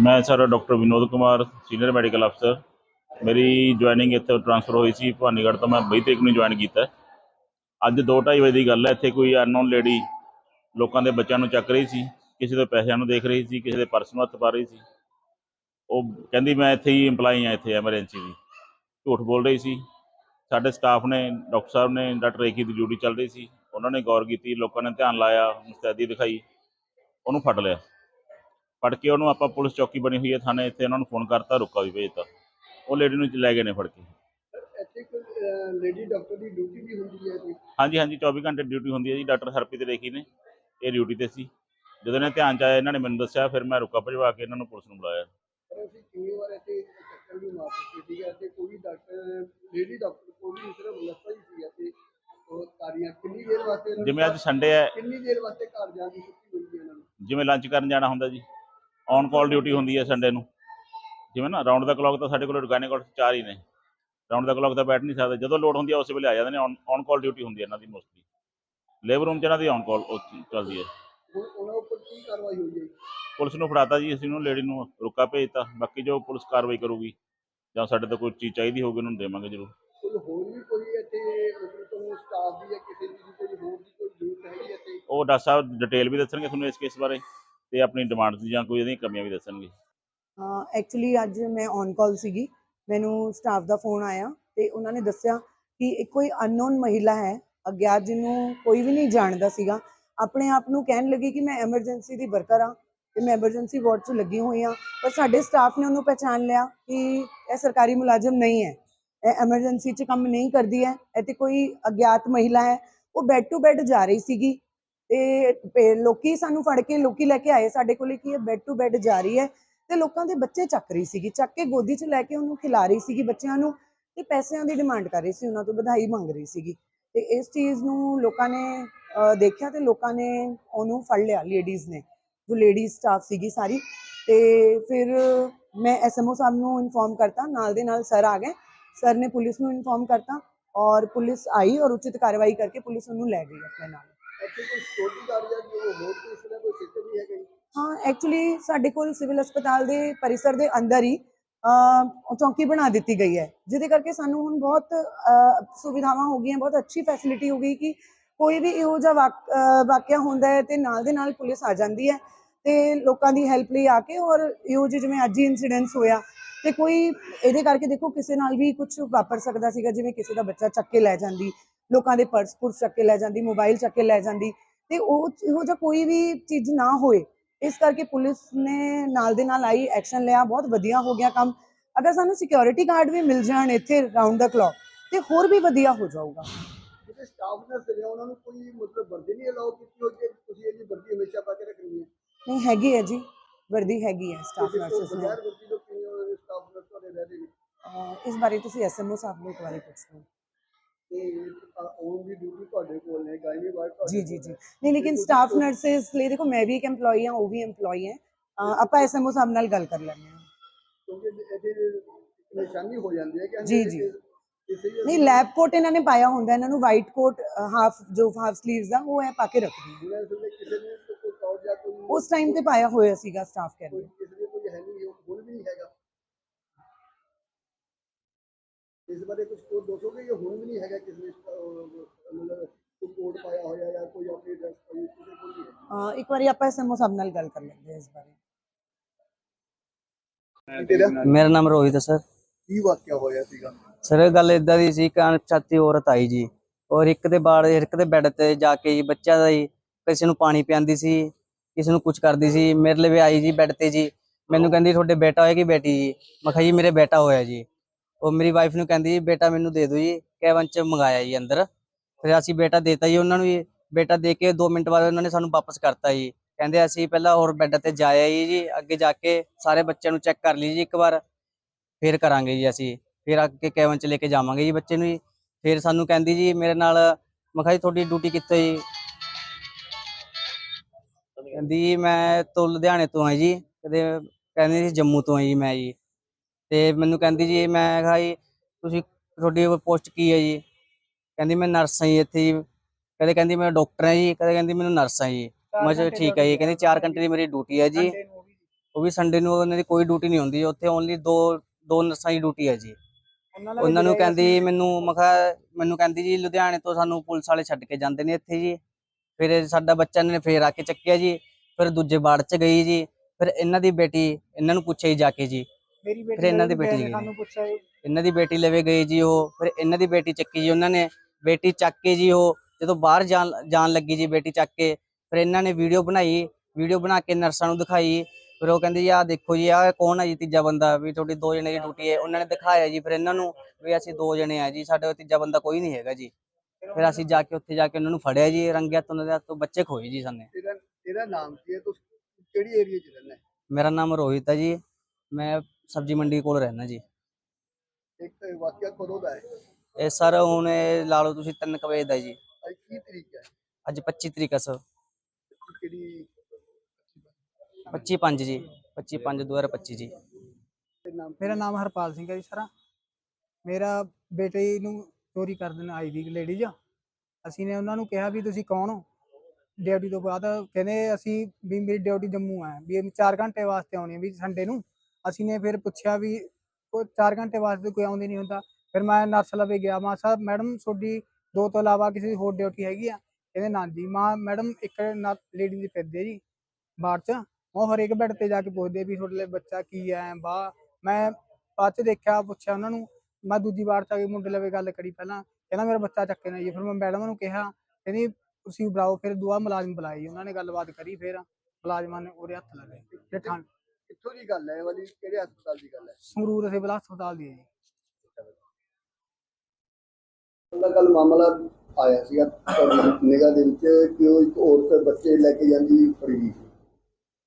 ਮੈਂ sir doctor Vinod Kumar senior medical ਅਫਸਰ ਮੇਰੀ ਜੁਆਇਨਿੰਗ ਇੱਥੇ ਟ੍ਰਾਂਸਫਰ ਹੋਈ ਸੀ ਭਵਾਨੀਗੜ੍ਹ ਤੋਂ, ਮੈਂ 22 ਤਰੀਕ ਨੂੰ ਜੁਆਇਨ ਕੀਤਾ। ਹੈ। ਅੱਜ 2:30 ਵਜੇ ਦੀ ਗੱਲ ਹੈ, ਇੱਥੇ ਕੋਈ ਅਨਨੋਨ ਲੇਡੀ ਲੋਕਾਂ ਦੇ ਬੱਚਿਆਂ ਨੂੰ ਚੱਕ ਰਹੀ ਸੀ, ਕਿਸੇ ਦੇ ਪੈਸਿਆਂ ਨੂੰ ਦੇਖ ਰਹੀ ਸੀ, ਕਿਸੇ ਦੇ ਪਰਸ ਨੂੰ ਹੱਥ ਪਾ ਰਹੀ ਸੀ। ਉਹ ਕਹਿੰਦੀ, ਮੈਂ ਇੱਥੇ ਹੀ EMPLOYE ਹਾਂ, ਇੱਥੇ ਐਮਰਜੈਂਸੀ ਦੀ। ਝੂਠ ਬੋਲ ਰਹੀ ਸੀ। ਸਾਡੇ ਸਟਾਫ ਨੇ, ਡਾਕਟਰ ਸਾਹਿਬ ਨੇ, ਡਾਕਟਰ ਏਕੀ ਦੀ ਡਿਊਟੀ ਚੱਲ ਰਹੀ ਸੀ। ਉਹਨਾਂ ਨੇ ਗੌਰ ਕੀਤੀ, ਲੋਕਾਂ ਨੇ ਧਿਆਨ ਲਾਇਆ, ਮੁਸਤੈਦੀ ਦਿਖਾਈ, ਉਹਨੂੰ ਫੜ ਲਿਆ। ਫੜ ਕੇ ਉਹਨੂੰ ਆਪਾਂ ਪੁਲਿਸ ਚੌਕੀ ਬਣੀ ਹੋਈ ਹੈ ਥਾਣੇ ਇੱਥੇ ਉਹਨਾਂ ਨੂੰ ਫੋਨ ਕਰਤਾ ਰੁਕਾ ਵੀ ਭੇਜਤਾ। ਉਹ ਲੇਡੀ ਨੂੰ ਲੈ ਗਏ ਨੇ ਫੜ ਕੇ। ਇੱਥੇ ਕੋਈ ਲੇਡੀ ਡਾਕਟਰ ਦੀ ਡਿਊਟੀ ਵੀ ਹੁੰਦੀ ਹੈ ਕੋਈ ਹਾਂਜੀ ਹਾਂਜੀ 24 ਘੰਟੇ ਡਿਊਟੀ ਹੁੰਦੀ ਹੈ ਜੀ। ਡਾਕਟਰ ਹਰਪ੍ਰੀਤ ਰੇਖੀ ਨੇ ਇਹ ਡਿਊਟੀ ਤੇ ਸੀ। ਜਦੋਂ ਇਹਨਾਂ ਧਿਆਨ ਚ ਆਇਆ ਇਹਨਾਂ ਨੇ ਮੈਨੂੰ ਦੱਸਿਆ ਫਿਰ ਮੈਂ ਰੁਕਾ ਭਜਵਾ ਕੇ ਇਹਨਾਂ ਨੂੰ ਪੁਲਿਸ ਨੂੰ ਬੁਲਾਇਆ। ਪਰ ਅਸੀਂ ਕਿੰਨੀ ਵਾਰ ਇੱਥੇ ਚੱਕਰ ਵੀ ਮਾਰ ਚੁੱਕੇ ਸੀਗੇ ਅਤੇ ਕੋਈ ਡਾਕਟਰ ਲੇਡੀ ਡਾਕਟਰ ਕੋਈ ਵੀ ਸਿਰਫ ਲੱਸਾ ਹੀ ਸੀ ਅਤੇ ਉਹ ਤਾਰੀਆਂ ਕਿੰਨੀ ਦੇਰ ਵਾਸਤੇ ਇਹਨਾਂ ਨੂੰ ਜਿਵੇਂ ਅੱਜ ਸੰਡੇ ਹੈ। ਕਿੰਨੀ ਦੇਰ ਵਾਸਤੇ ਘਰ ਜਾਣ ਦੀ ਛੁੱਟੀ ਮਿਲਦੀ ਹੈ ਇਹਨਾਂ ਨੂੰ? ਜਿਵੇਂ ਲੰਚ ਕਰਨ ਜਾਣਾ ਹੁੰਦਾ ਜੀ। ਔਨ ਕਾਲ ਡਿਊਟੀ ਹੁੰਦੀ ਹੈ ਸੰਡੇ ਨੂੰ। ਜਿਵੇਂ ਨਾ ਰਾਉਂਡ ਦਾ ਕਲੌਕ ਤਾਂ ਸਾਡੇ ਕੋਲ ਗਾਇਨੇਕੋਟ ਚਾਰ ਹੀ ਨੇ। ਰਾਉਂਡ ਦਾ ਕਲੌਕ ਤਾਂ ਬੈਠ ਨਹੀਂ ਸਕਦੇ। ਜਦੋਂ ਲੋਡ ਹੁੰਦੀ ਹੈ ਉਸੇ ਵੇਲੇ ਆ ਜਾਂਦੇ ਨੇ। ਔਨ ਕਾਲ ਡਿਊਟੀ ਹੁੰਦੀ ਹੈ ਇਹਨਾਂ ਦੀ ਮੋਸਟਲੀ ਲੇਬਰ ਰੂਮ ਚ ਇਹਨਾਂ ਦੀ ਔਨ ਕਾਲ ਚੱਲਦੀ ਹੈ। ਹੁਣ ਉਹਨਾਂ ਉੱਪਰ ਕੀ ਕਾਰਵਾਈ ਹੋਈ ਹੈ? ਪੁਲਿਸ ਨੂੰ ਫੜਾਤਾ ਜੀ ਅਸੀਂ ਉਹਨੂੰ ਲੇਡੀ ਨੂੰ ਰੁਕਾ ਭੇਜਤਾ। ਬਾਕੀ ਜੋ ਪੁਲਿਸ ਕਾਰਵਾਈ ਕਰੂਗੀ ਜਾਂ ਸਾਡੇ ਤੋਂ ਕੋਈ ਚੀਜ਼ ਚਾਹੀਦੀ ਹੋਊਗੀ ਉਹਨੂੰ ਦੇਵਾਂਗੇ ਜ਼ਰੂਰ। ਕੋਈ ਹੋਰ ਵੀ ਕੋਈ ਇੱਥੇ ਮਤਲਬ ਤੁਹਾਨੂੰ ਸਟਾਫ ਦੀ ਜਾਂ ਕਿਸੇ ਦੀ ਵੀ ਕੋਈ ਹੋਰ ਦੀ ਕੋਈ ਜ਼ਰੂਰਤ ਹੈਗੀ ਹੈ ਇੱਥੇ? ਉਹ ਡਾਕਟਰ ਸਾਹਿਬ ਡਿਟੇਲ ਵੀ ਦੱਸਣਗੇ ਤੁਹਾਨੂੰ ਇਸ ਕੇਸ ਬਾਰੇ। ਤੇ ਆਪਣੀ ਡਿਮਾਂਡਸ ਜਾਂ ਕੋਈ ਇਹਦੀਆਂ ਕਮੀਆਂ ਵੀ ਦੱਸਣਗੇ? ਐਕਚੁਅਲੀ ਅੱਜ ਮੈਂ ਔਨ ਕਾਲ ਸੀਗੀ, ਮੈਨੂੰ ਸਟਾਫ ਦਾ ਫੋਨ ਆਇਆ ਤੇ ਉਹਨਾਂ ਨੇ ਦੱਸਿਆ ਕਿ ਇੱਕ ਕੋਈ ਅਨਨੋਨ ਮਹਿਲਾ ਹੈ ਅਗਿਆਤ ਜਿਹਨੂੰ ਕੋਈ ਵੀ ਨਹੀਂ ਜਾਣਦਾ ਸੀਗਾ। ਆਪਣੇ ਆਪ ਨੂੰ ਕਹਿਣ ਲੱਗੀ ਕਿ ਮੈਂ ਐਮਰਜੈਂਸੀ ਦੀ ਵਰਕਰ ਆ ਤੇ ਮੈਂ ਐਮਰਜੈਂਸੀ ਵਾਰਡ 'ਚ ਲੱਗੀ ਹੋਈ ਆ ਪਰ ਸਾਡੇ ਸਟਾਫ ਨੇ ਉਹਨੂੰ ਪਹਿਚਾਨ ਲਿਆ ਕਿ ਇਹ ਸਰਕਾਰੀ ਮੁਲਾਜ਼ਮ ਨਹੀਂ ਹੈ। ਇਹ ਐਮਰਜੈਂਸੀ 'ਚ ਕੰਮ ਨਹੀਂ ਕਰਦੀ ਹੈ ਇਹ ਤੇ ਕੋਈ ਅਗਿਆਤ ਮਹਿਲਾ ਹੈ, ਉਹ ਬੈੱਡ ਟੂ ਬੈੱਡ ਜਾ ਰਹੀ ਸੀਗੀ। ਤੇ ਲੋਕੀ ਸਾਨੂੰ ਫੜ ਕੇ ਲੋਕੀ ਲੈ ਕੇ ਆਏ ਸਾਡੇ ਕੋਲੇ ਕੀ ਹੈ ਬੈੱਡ ਟੂ ਬੈੱਡ ਜਾ ਰਹੀ ਹੈ ਤੇ ਲੋਕਾਂ ਦੇ ਬੱਚੇ ਚੱਕ ਰਹੀ ਸੀਗੀ, ਚੱਕ ਕੇ ਗੋਦੀ 'ਚ ਲੈ ਕੇ ਉਹਨੂੰ ਖਿਲਾ ਰਹੀ ਸੀਗੀ ਬੱਚਿਆਂ ਨੂੰ ਤੇ ਪੈਸਿਆਂ ਦੀ ਡਿਮਾਂਡ ਕਰ ਰਹੀ ਸੀ, ਉਹਨਾਂ ਤੋਂ ਵਧਾਈ ਮੰਗ ਰਹੀ ਸੀਗੀ ਤੇ ਇਸ ਚੀਜ਼ ਨੂੰ ਲੋਕਾਂ ਨੇ ਦੇਖਿਆ ਤੇ ਲੋਕਾਂ ਨੇ ਉਹਨੂੰ ਫੜ ਲਿਆ ਲੇਡੀਜ਼ ਨੇ, ਜੋ ਲੇਡੀਜ਼ ਸਟਾਫ ਸੀਗੀ ਸਾਰੀ ਤੇ ਫਿਰ ਮੈਂ ਐਸਐਮਓ ਸਾਹਿਬ ਨੂੰ ਇਨਫੋਰਮ ਕਰਤਾ, ਨਾਲ ਦੇ ਨਾਲ ਸਰ ਆ ਗਏ ਸਰ ਨੇ ਪੁਲਿਸ ਨੂੰ ਇਨਫੋਰਮ ਕਰਤਾ ਔਰ ਪੁਲਿਸ ਆਈ ਔਰ ਉਚਿਤ ਕਾਰਵਾਈ ਕਰਕੇ ਪੁਲਿਸ ਉਹਨੂੰ ਲੈ ਗਈ ਆਪਣੇ ਨਾਲ। ਇੱਥੇ ਕੋਈ ਸਿਕਿਉਰਿਟੀ ਗਾਰਡ ਜਾਂ ਜੋ ਹੋਰ ਕੋਈ ਇਸ ਤਰ੍ਹਾਂ ਕੋਈ ਸਿਸਟਮ ਵੀ ਹੈਗਾ ਜੀ? ਹਾਂ ਐਕਚੁਅਲੀ ਸਾਡੇ ਕੋਲ ਸਿਵਲ ਹਸਪਤਾਲ ਦੇ ਪਰਿਸਰ ਦੇ ਅੰਦਰ ਹੀ ਚੌਂਕੀ ਬਣਾ ਦਿੱਤੀ ਗਈ ਹੈ, ਜਿਹਦੇ ਕਰਕੇ ਸਾਨੂੰ ਹੁਣ ਬਹੁਤ ਸੁਵਿਧਾਵਾਂ ਹੋ ਗਈਆਂ, ਬਹੁਤ ਅੱਛੀ ਫੈਸਿਲਿਟੀ ਹੋ ਗਈ ਕਿ ਕੋਈ ਵੀ ਇਹੋ ਜਿਹਾ ਵਾਕਿਆ ਹੁੰਦਾ ਹੈ ਤੇ ਨਾਲ ਦੇ ਨਾਲ ਪੁਲਿਸ ਆ ਜਾਂਦੀ ਹੈ ਤੇ ਲੋਕਾਂ ਦੀ ਹੈਲਪ ਲਈ ਆ ਕੇ ਔਰ ਇਹੋ ਜਿਹੇ ਜਿਵੇਂ ਅੱਜ ਹੀ ਇਨਸੀਡੈਂਟਸ ਹੋਇਆ ਤੇ ਕੋਈ ਇਹਦੇ ਕਰਕੇ ਦੇਖੋ ਕਿਸੇ ਨਾਲ ਵੀ ਕੁਝ ਵਾਪਰ ਸਕਦਾ ਸੀਗਾ ਜਿਵੇਂ ਕਿਸੇ ਦਾ ਬੱਚਾ ਚੱਕ ਕੇ ਲੈ ਜਾਂਦੀ ਲੋਕਾਂ ਦੇ ਪਰਸ ਪੁਰਸ ਚੱਕ ਕੇ ਲੈ ਜਾਂਦੀ ਮੋਬਾਈਲ ਚੱਕ ਕੇ ਲੈ ਜਾਂਦੀ ਤੇ ਉਹ ਇਹੋ ਜਿਹਾ ਕੋਈ ਵੀ ਚੀਜ਼ ਨਾ ਹੋਏ। ਇਸ ਕਰਕੇ ਪੁਲਿਸ ਨੇ ਨਾਲ ਦੇ ਨਾਲ ਆਈ ਐਕਸ਼ਨ ਲਿਆ ਬਹੁਤ ਵਧੀਆ ਹੋ ਗਿਆ ਕੰਮ। ਅਗਰ ਸਾਨੂੰ ਸਿਕਿਉਰਿਟੀ ਗਾਰਡ ਵੀ ਮਿਲ ਜਾਣ ਇੱਥੇ ਰਾਉਂਡ ਦਾ ਕਲੌਕ ਤੇ ਹੋਰ ਵੀ ਵਧੀਆ ਹੋ ਜਾਊਗਾ। ਜਿਹੜੇ ਸਟਾਫ ਨੇ ਉਹਨਾਂ ਨੂੰ ਕੋਈ ਮਤਲਬ ਵਰਦੀ ਨਹੀਂ ਅਲਾਉ ਕੀਤੀ ਹੋਈ ਕਿ ਤੁਸੀਂ ਇਹਦੀ ਵਰਦੀ ਹਮੇਸ਼ਾ ਪਾ ਕੇ ਰੱਖਣੀ ਹੈ? ਨਹੀਂ ਹੈਗੀ ਹੈ ਜੀ ਵਰਦੀ ਹੈਗੀ ਹੈ ਸਟਾਫ ਨਰਸਿਸ ਨੇ। ਇਸ ਬਾਰੇ ਤੁਸੀਂ ਐਸਐਮਓ ਸਾਹਿਬ ਨੂੰ ਇੱਕ ਵਾਰੀ ਪੁੱਛ ਲਓ ਜੀ ਜੀ ਜੀ। ਨਹੀਂ ਲੇਕਿਨ ਸਟਾਫ ਨਰਸਿਸ ਲਈ ਦੇਖੋ ਮੈਂ ਵੀ ਇੱਕ EMPLOYE ਹਾਂ ਉਹ ਵੀ EMPLOYE ਹੈ। ਆਪਾਂ ਐਸਐਮਓ ਸਾਹਿਬ ਨਾਲ ਗੱਲ ਕਰ ਲੈਂਦੇ ਹਾਂ। ਕਿਉਂਕਿ ਨਿਸ਼ਾਨੀ ਹੋ ਜਾਂਦੀ ਹੈ ਕਿ ਜੀ, ਜੀ। ਨਹੀਂ ਲੈਬ ਕੋਟ ਇਹਨਾਂ ਨੇ ਪਾਇਆ ਹੁੰਦਾ ਇਹਨਾਂ ਨੂੰ ਵਾਈਟ ਕੋਟ ਹਾਫ ਜੋ ਹਾਫ ਸਲੀਵਸ ਦਾ ਉਹ ਹੈ ਪਾ ਕੇ ਰੱਖਦੇ ਉਸ ਟਾਈਮ ਤੇ ਪਾਇਆ ਹੋਇਆ ਸੀਗਾ ਸਟਾਫ ਕਹਿੰਦੇ ਕਿਸੇ ਦੇ ਕੋਈ ਹੈ ਨਹੀਂ ਹੁਣ ਵੀ ਨਹੀਂ ਹੈਗਾ ਇਸ ਬਾਰੇ ਕੁਝ ਕੋਡ ਦੱਸੋਗੇ ਕਿ ਹੁਣ ਵੀ ਨਹੀਂ ਹੈਗਾ ਕਿਸੇ ਨੇ ਕੋਈ ਕੋਡ ਪਾਇਆ ਹੋਇਆ ਜਾਂ ਕੋਈ ਆਪਣੀ ਡਰੈਸ ਪਾਈ ਕਿਸੇ ਕੋਲ ਨਹੀਂ ਹੈ? ਇੱਕ ਵਾਰੀ ਆਪਾਂ ਐਸਐਮਓ ਸਾਹਿਬ ਨਾਲ ਗੱਲ ਕਰ ਲੈਂਦੇ ਹਾਂ ਇਸ ਬਾਰੇ। ਮੇਰਾ ਨਾਮ ਰੋਹਿਤ ਹੈ ਸਰ। ਕੀ ਵਾਕਿਆ ਹੋਇਆ ਸੀਗਾ? ਸਰ ਇਹ ਗੱਲ ਇਦਾਂ ਦੀ ਸੀ ਕਿ ਅਣਪਛਾਤੀ ਔਰਤ ਆਈ ਜੀ ਔਰ ਇੱਕ ਦੇ ਬਾੜ ਇੱਕ ਦੇ ਬੈੱਡ ਤੇ ਜਾ ਕੇ ਜੀ ਬੱਚਾ ਦਾ ਜੀ ਕਿਸੇ ਨੂੰ ਪਾਣੀ ਪਿਆਉਂਦੀ ਸੀ ਕਿਸੇ ਨੂੰ ਕੁਝ ਕਰਦੀ ਸੀ। ਮੇਰੇ ਲਈ ਵੀ ਆਈ ਜੀ ਬੈੱਡ ਤੇ ਜੀ। ਮੈਨੂੰ ਕਹਿੰਦੀ ਤੁਹਾਡੇ ਬੇਟਾ ਹੋਇਆ ਕਿ ਬੇਟੀ ਜੀ? ਮੈਂ ਕਿਹਾ ਜੀ ਮੇਰੇ ਬੇਟਾ ਹੋਇਆ ਜੀ। ਉਹ ਮੇਰੀ ਵਾਈਫ ਨੂੰ ਕਹਿੰਦੀ ਜੀ ਬੇਟਾ ਮੈਨੂੰ ਦੇ ਦਿਓ ਜੀ। ਕੈਬਨ ਚ ਮੰਗਾਇਆ ਜੀ ਅੰਦਰ। ਫਿਰ ਅਸੀਂ ਬੇਟਾ ਦੇਤਾ ਜੀ ਉਹਨਾਂ ਨੂੰ ਜੀ। ਬੇਟਾ ਦੇ ਕੇ 2 ਮਿੰਟ ਬਾਅਦ ਉਹਨਾਂ ਨੇ ਸਾਨੂੰ ਵਾਪਸ ਕਰਤਾ ਜੀ। ਕਹਿੰਦੇ ਅਸੀਂ ਪਹਿਲਾਂ ਹੋਰ ਬੈੱਡ ਤੇ ਜਾਇਆ ਜੀ ਜੀ। ਅੱਗੇ ਜਾ ਕੇ ਸਾਰੇ ਬੱਚਿਆਂ ਨੂੰ ਚੈੱਕ ਕਰ ਲਈ ਜੀ ਇੱਕ ਵਾਰ। ਫਿਰ ਕਰਾਂਗੇ ਜੀ ਅਸੀਂ। ਫਿਰ ਅੱਗੇ ਕੈਬਨ ਚ ਲੈ ਕੇ ਜਾਵਾਂਗੇ ਜੀ ਬੱਚੇ ਨੂੰ ਜੀ। ਫਿਰ ਸਾਨੂੰ ਕਹਿੰਦੀ ਜੀ ਮੇਰੇ ਨਾਲ, ਮੈਂ ਕਿਹਾ ਜੀ ਤੁਹਾਡੀ ਡਿਊਟੀ ਕਿੱਥੇ ਜੀ? ਕਹਿੰਦੀ ਜੀ ਮੈਂ ਤੋਂ ਲੁਧਿਆਣੇ ਤੋਂ ਆ ਜੀ। ਕਦੇ ਕਹਿੰਦੀ ਸੀ ਜੰਮੂ ਤੋਂ ਆ ਜੀ ਮੈਂ ਜੀ। ਤੇ ਮੈਨੂੰ ਕਹਿੰਦੀ ਜੀ ਮੈਂ ਕਿਹਾ ਜੀ ਤੁਸੀਂ ਤੁਹਾਡੀ ਪੋਸਟ ਕੀ ਹੈ ਜੀ? ਕਹਿੰਦੀ ਮੈਂ ਨਰਸ ਹਾਂ ਜੀ ਇੱਥੇ ਜੀ। ਕਦੇ ਕਹਿੰਦੀ ਮੈਂ ਡਾਕਟਰ ਹਾਂ ਜੀ ਕਦੇ ਕਹਿੰਦੀ ਮੈਨੂੰ ਨਰਸ ਹਾਂ ਜੀ। ਮੈਂ ਕਿਹਾ ਠੀਕ ਹੈ ਜੀ। ਕਹਿੰਦੀ 4 ਘੰਟੇ ਦੀ ਮੇਰੀ ਡਿਊਟੀ ਹੈ ਜੀ। ਉਹ ਵੀ ਸੰਡੇ ਨੂੰ ਉਹਨਾਂ ਦੀ ਕੋਈ ਡਿਊਟੀ ਨਹੀਂ ਹੁੰਦੀ। ਉੱਥੇ ਓਨਲੀ ਦੋ ਦੋ ਨਰਸਾਂ ਦੀ ਡਿਊਟੀ ਹੈ ਜੀ। ਉਹਨਾਂ ਨੂੰ ਕਹਿੰਦੀ ਮੈਨੂੰ ਮੈਂ ਕਿਹਾ ਮੈਨੂੰ ਕਹਿੰਦੀ ਜੀ ਲੁਧਿਆਣੇ ਤੋਂ ਸਾਨੂੰ ਪੁਲਿਸ ਵਾਲੇ ਛੱਡ ਕੇ ਜਾਂਦੇ ਨੇ ਇੱਥੇ ਜੀ। ਫਿਰ ਸਾਡਾ ਬੱਚਾ ਨੇ ਫੇਰ ਆ ਕੇ ਚੱਕਿਆ ਜੀ। ਫਿਰ ਦੂਜੇ ਵਾਰਡ 'ਚ ਗਈ ਜੀ। ਫਿਰ ਇਹਨਾਂ ਦੀ ਬੇਟੀ ਇਹਨਾਂ ਨੂੰ ਪੁੱਛਿਆ ਜੀ ਜਾ ਕੇ ਜੀ। ਮੇਰੀ ਬੇਟੀ ਫਿਰ ਇਹਨਾਂ ਦੀ ਬੇਟੀ ਗਈ। ਸਾਨੂੰ ਪੁੱਛਿਆ ਜੀ, ਇਹਨਾਂ ਦੀ ਬੇਟੀ ਲਵੇ ਗਈ ਜੀ ਉਹ ਫਿਰ ਇਹਨਾਂ ਦੀ ਬੇਟੀ ਚੱਕੀ ਜੀ ਉਹਨਾਂ ਨੇ ਬੇਟੀ ਚੱਕ ਕੇ ਜੀ ਉਹ ਜਦੋਂ ਬਾਹਰ ਜਾਣ ਜਾਣ ਲੱਗੀ ਜੀ ਬੇਟੀ ਚੱਕ ਕੇ ਫਿਰ ਇਹਨਾਂ ਨੇ ਵੀਡੀਓ ਬਣਾਈ ਵੀਡੀਓ ਬਣਾ ਕੇ ਨਰਸਾਂ ਨੂੰ ਦਿਖਾਈ ਫਿਰ ਉਹ ਕਹਿੰਦੇ ਜੀ ਆਹ ਦੇਖੋ ਜੀ ਆਹ ਕੌਣ ਹੈ ਜੀ ਤੀਜਾ ਬੰਦਾ ਵੀ ਤੁਹਾਡੀ ਦੋ ਜਣੇ ਦੀ ਡਿਊਟੀ ਹੈ। ਉਹਨਾਂ ਨੇ ਦਿਖਾਇਆ ਜੀ ਫਿਰ ਇਹਨਾਂ ਨੂੰ ਵੀ ਅਸੀਂ ਦੋ ਜਣੇ ਆ ਜੀ ਸਾਡੇ ਕੋਲ ਤੀਜਾ ਬੰਦਾ ਕੋਈ ਨਹੀਂ ਹੈਗਾ ਜੀ। ਫਿਰ ਅਸੀਂ ਜਾ ਕੇ ਉੱਥੇ ਜਾ ਕੇ ਉਹਨਾਂ ਨੂੰ ਫੜਿਆ ਜੀ ਰੰਗਿਆ ਤੋਂ ਉਹਨਾਂ ਦੇ ਹੱਥੋਂ ਬੱਚੇ ਖੋਏ ਜੀ ਸਾਨੇ। ਤੇਰਾ ਤੇਰਾ ਨਾਮ ਕੀ ਹੈ? ਤੂੰ ਕਿਹੜੀ ਏਰੀਆ 'ਚ ਰਹਿੰਦਾ? ਹੈ? ਮੇਰਾ ਨਾਮ ਰੋਹਿਤ ਹੈ ਜੀ। ਮੈਂ ਸਬਜ਼ੀ ਮੰਡੀ ਕੋਲ ਰਹਿਣਾ ਜੀ। ਇੱਕ ਤਾਂ ਵਾਕਿਆ ਕਦੋਂ ਦਾ ਹੈ? ਇਹ ਸਰ ਹੁਣ ਇਹ ਲਾ ਲਓ ਤੁਸੀਂ 3 ਵਜੇ ਦਾ ਜੀ। ਅੱਜ ਕੀ ਤਰੀਕ ਹੈ? ਅੱਜ 25 ਤਰੀਕ ਹੈ ਸਰ। ਕਿਹੜੀ 25 5 ਜੀ। 25 5 2025 ਜੀ। ਮੇਰਾ ਨਾਮ ਹਰਪਾਲ ਸਿੰਘ ਹੈ ਜੀ ਸਰ। ਮੇਰਾ ਬੇਟੇ ਨੂੰ ਚੋਰੀ ਕਰ ਦੇਣ ਆਈ ਵੀ ਲੇਡੀਜ਼ ਅਸੀਂ ਨੇ ਉਹਨਾਂ ਨੂੰ ਕਿਹਾ ਵੀ ਤੁਸੀਂ ਕੌਣ ਹੋ? ਡਿਊਟੀ ਤੋਂ ਬਾਅਦ ਕਹਿੰਦੇ ਅਸੀਂ ਵੀ ਮੇਰੀ ਡਿਊਟੀ ਜੰਮੂ ਹੈ। ਵੀ 4 ਘੰਟੇ ਵਾਸਤੇ ਆਉਣੀ ਹੈ ਵੀ ਸੰਡੇ ਨੂੰ। ਅਸੀਂ ਨੇ ਫਿਰ ਪੁੱਛਿਆ ਵੀ ਉਹ 4 ਘੰਟੇ ਵਾਸਤੇ ਕੋਈ ਆਉਂਦੇ ਨਹੀਂ ਹੁੰਦਾ। ਫਿਰ ਮੈਂ ਨਰਸ ਲਵੇ ਗਿਆ, ਮਾਂ ਸਾਹਿਬ, ਮੈਡਮ ਤੁਹਾਡੀ ਦੋ ਤੋਂ ਇਲਾਵਾ ਕਿਸੇ ਹੋਰ ਡਿਊਟੀ ਹੈਗੀ ਆ? ਕਹਿੰਦੇ ਨਾ ਜੀ, ਮਾਂ, ਮੈਡਮ ਇੱਕ ਲੇਡੀ ਦੀ ਫਿਰਦੇ ਜੀ ਬਾਅਦ ਚ। ਉਹ ਹਰੇਕ ਬੈੱਡ ਤੇ ਜਾ ਕੇ ਪੁੱਛਦੇ ਵੀ ਤੁਹਾਡੇ ਲਈ ਬੱਚਾ ਕੀ ਹੈ ਬਾ ਮੈਂ ਬਾਅਦ ਚ ਦੇਖਿਆ, ਪੁੱਛਿਆ ਉਹਨਾਂ ਨੂੰ, ਮੈਂ ਦੂਜੀ ਵਾਰ ਚ ਮੁੰਡੇ ਲਵੇ ਗੱਲ ਕਰੀ ਪਹਿਲਾਂ। ਕਹਿੰਦਾ ਮੇਰਾ ਬੱਚਾ ਚੱਕੇ ਨਾ ਜੀ। ਫਿਰ ਮੈਂ ਮੈਡਮ ਨੂੰ ਕਿਹਾ, ਕਹਿੰਦੀ ਤੁਸੀਂ ਬੁਲਾਓ, ਫਿਰ ਦੁਆ ਮੁਲਾਜ਼ਮ ਬੁਲਾਏ ਜੀ। ਉਹਨਾਂ ਨੇ ਗੱਲਬਾਤ ਕਰੀ, ਫਿਰ ਮੁਲਾਜ਼ਮਾਂ ਨੇ ਉਹਦੇ ਹੱਥ ਲਗਾਏ ਤੇ ਠਾਣ ਕਿੱਥੋਂ ਦੀ ਗੱਲ ਹੈ? ਇਹ ਵਾਲੀ ਕਿਹੜੇ ਹਸਪਤਾਲ ਦੀ ਗੱਲ ਹੈ? ਸੰਗਰੂਰ ਸਿਵਲ ਹਸਪਤਾਲ ਦੀ ਹੈ ਜੀ। ਉਹਦਾ ਕੱਲ ਮਾਮਲਾ ਆਇਆ ਸੀਗਾ ਨਿਗਾਹ ਦੇ ਵਿੱਚ ਕਿ ਉਹ ਇੱਕ ਔਰਤ ਬੱਚੇ ਲੈ ਕੇ ਜਾਂਦੀ ਫੜੀ ਗਈ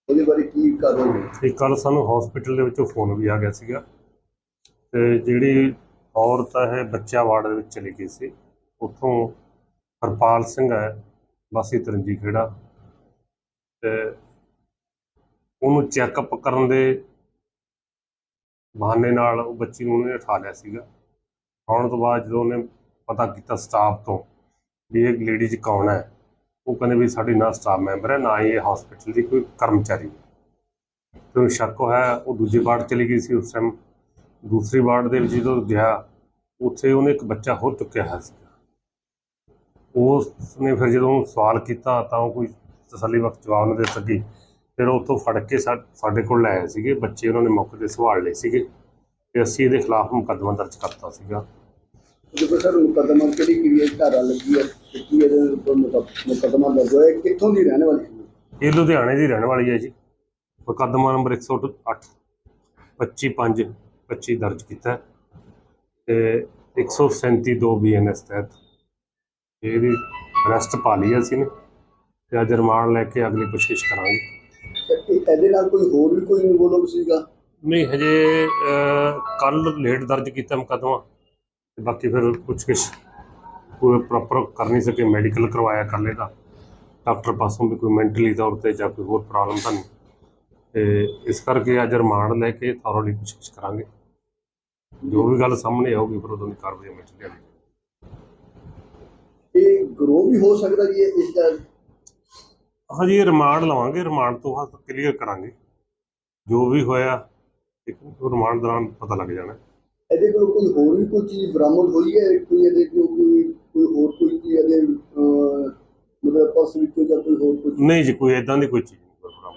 ਉਹਦੇ ਬਾਰੇ ਕੀ ਹੋਈ ਤੇ ਕੱਲ ਸਾਨੂੰ ਹਸਪੀਟਲ ਦੇ ਵਿੱਚੋਂ ਫੋਨ ਵੀ ਆ ਗਿਆ ਸੀਗਾ। ਤੇ ਜਿਹੜੀ ਔਰਤ ਹੈ ਬੱਚਾ ਵਾਰਡ ਦੇ ਵਿੱਚ ਚਲੀ ਗਈ ਸੀ। ਉੱਥੋਂ ਹਰਪਾਲ ਸਿੰਘ ਹੈ ਵਾਸੀ ਤਰੰਜੀ ਖੇੜਾ। ਤੇ ਉਹਨੂੰ ਚੈੱਕਅਪ ਕਰਨ ਦੇ ਬਹਾਨੇ ਨਾਲ ਉਹ ਬੱਚੀ ਨੂੰ ਉਹਨੇ ਉਠਾ ਲਿਆ ਸੀਗਾ। ਆਉਣ ਤੋਂ ਬਾਅਦ ਜਦੋਂ ਉਹਨੇ ਪਤਾ ਕੀਤਾ ਸਟਾਫ ਤੋਂ ਵੀ ਇਹ ਲੇਡੀਜ਼ ਕੌਣ ਹੈ, ਉਹ ਕਹਿੰਦੇ ਵੀ ਸਾਡੀ ਨਾ ਸਟਾਫ ਮੈਂਬਰ ਹੈ, ਨਾ ਹੀ ਇਹ ਹਸਪੀਟਲ ਦੀ ਕੋਈ ਕਰਮਚਾਰੀ। ਹੈ ਤੇ ਸ਼ੱਕ ਹੋਇਆ, ਉਹ ਦੂਜੇ ਵਾਰਡ ਚਲੀ ਗਈ ਸੀ ਉਸ ਟਾਈਮ ਦੂਸਰੀ ਵਾਰਡ ਦੇ ਵਿੱਚ ਜਦੋਂ ਗਿਆ, ਉੱਥੇ ਉਹਨੇ ਇੱਕ ਬੱਚਾ ਹੋ ਚੁੱਕਿਆ ਹੋਇਆ ਸੀ ਉਸ ਨੇ ਫਿਰ ਜਦੋਂ ਉਹਨੂੰ ਸਵਾਲ ਕੀਤਾ ਤਾਂ ਉਹ ਕੋਈ ਤਸੱਲੀ ਵਕਤ ਜਵਾਬ ਨਾ ਦੇ ਸਕੀ। ਫਿਰ ਉੱਥੋਂ ਫੜ ਕੇ ਸਾਡੇ ਕੋਲ ਲੈ ਆਏ ਸੀਗੇ। ਬੱਚੇ ਉਹਨਾਂ ਨੇ ਮੌਕੇ ਤੇ ਸੰਭਾਲ ਲਏ ਸੀਗੇ ਤੇ ਅਸੀਂ ਇਹਦੇ ਖਿਲਾਫ ਮੁਕੱਦਮਾ ਦਰਜ ਕਰਤਾ ਸੀਗਾ। ਦੇਖੋ ਸਰ ਮੁਕੱਦਮਾ ਕਿਹੜੀ ਕਿਹੜੀ ਧਾਰਾ ਲੱਗੀ ਹੈ? ਤੇ ਕੀ ਇਹਦੇ ਉੱਪਰ ਮੁਕੱਦ- ਮੁਕੱਦਮਾ ਦਰਜ ਹੋਇਆ? ਇਹ ਕਿੱਥੋਂ ਦੀ ਰਹਿਣ ਵਾਲੀ ਸੀ ਇਹ ਲੁਧਿਆਣੇ ਦੀ ਰਹਿਣ ਵਾਲੀ ਹੈ ਜੀ। ਮੁਕੱਦਮਾ ਨੰਬਰ 108 25 5 25 ਦਰਜ ਕੀਤਾ। ਤੇ 137 2 ਬੀਐਨਐਸ ਤਹਿਤ ਇਹਦੀ ਅਰੈਸਟ ਪਾ ਲਈ ਅਸੀਂ ਨੇ। ਤੇ ਅੱਜ ਰਿਮਾਂਡ ਲੈ ਕੇ ਅਗਲੀ ਕੋਸ਼ਿਸ਼ ਕਰਾਂਗੇ। ਤੇ ਇਹ- ਇਹਦੇ ਨਾਲ ਕੋਈ ਹੋਰ ਵੀ ਕੋਈ ਇਨਵੋਲਵ ਸੀਗਾ? ਨਹੀਂ ਹਜੇ ਕੱਲ ਲੇਟ ਦਰਜ ਕੀਤਾ ਮੁਕੱਦਮਾ। ਤੇ ਬਾਕੀ ਫਿਰ ਕੁਝ ਕੁਛ ਕੋਈ ਪ੍ਰੋਪਰ ਕਰ ਨਹੀਂ ਸਕੇ ਮੈਡੀਕਲ ਕਰਵਾਇਆ ਕੱਲ੍ਹ ਦਾ ਡਾਕਟਰ ਪਾਸੋਂ ਵੀ ਕੋਈ ਮੈਂਟਲੀ ਤੌਰ ਤੇ ਜਾਂ ਕੋਈ ਹੋਰ ਪ੍ਰੋਬਲਮ ਤਾਂ ਨਹੀਂ। ਤੇ ਇਸ ਕਰਕੇ ਅੱਜ ਰਿਮਾਂਡ ਲੈ ਕੇ ਥੋਰਲੀ ਕੋਸ਼ਿਸ਼ ਕਰਾਂਗੇ। ਜੋ ਵੀ ਗੱਲ ਸਾਹਮਣੇ ਆਊਗੀ ਫਿਰ ਉਦੋਂ ਦੀ ਕਾਰਵਾਈ ਚ ਲਿਆਂਦੀ ਇਹ ਗਰੋ ਵੀ ਹੋ ਸਕਦਾ ਜੀ ਇਸ ਦਾ ਹਾਂਜੀ ਰਿਮਾਂਡ ਲਵਾਂਗੇ ਰਿਮਾਂਡ ਤੋਂ ਬਾਅਦ ਕਲੀਅਰ ਕਰਾਂਗੇ। ਜੋ ਵੀ ਹੋਇਆ ਇੱਕ ਰਿਮਾਂਡ ਦੌਰਾਨ ਪਤਾ ਲੱਗ ਜਾਣਾ। ਇਹਦੇ ਕੋਲ ਕੋਈ ਹੋਰ ਵੀ ਕੋਈ ਚੀਜ਼ ਬਰਾਮਦ ਹੋਈ ਹੈ? ਕੋਈ ਇਹਦੇ ਕੋਲ ਕੋਈ ਕੋਈ ਹੋਰ ਕੋਈ ਚੀਜ਼ ਇਹਦੇ ਮਤਲਬ ਪਰਸ ਵਿੱਚੋਂ ਜਾਂ ਕੋਈ ਹੋਰ ਕੁਝ ਨਹੀਂ ਜੀ ਕੋਈ ਇਦਾਂ ਦੀ ਕੋਈ ਚੀਜ਼ ਨਹੀਂ ਪ੍ਰੋਬਲਮ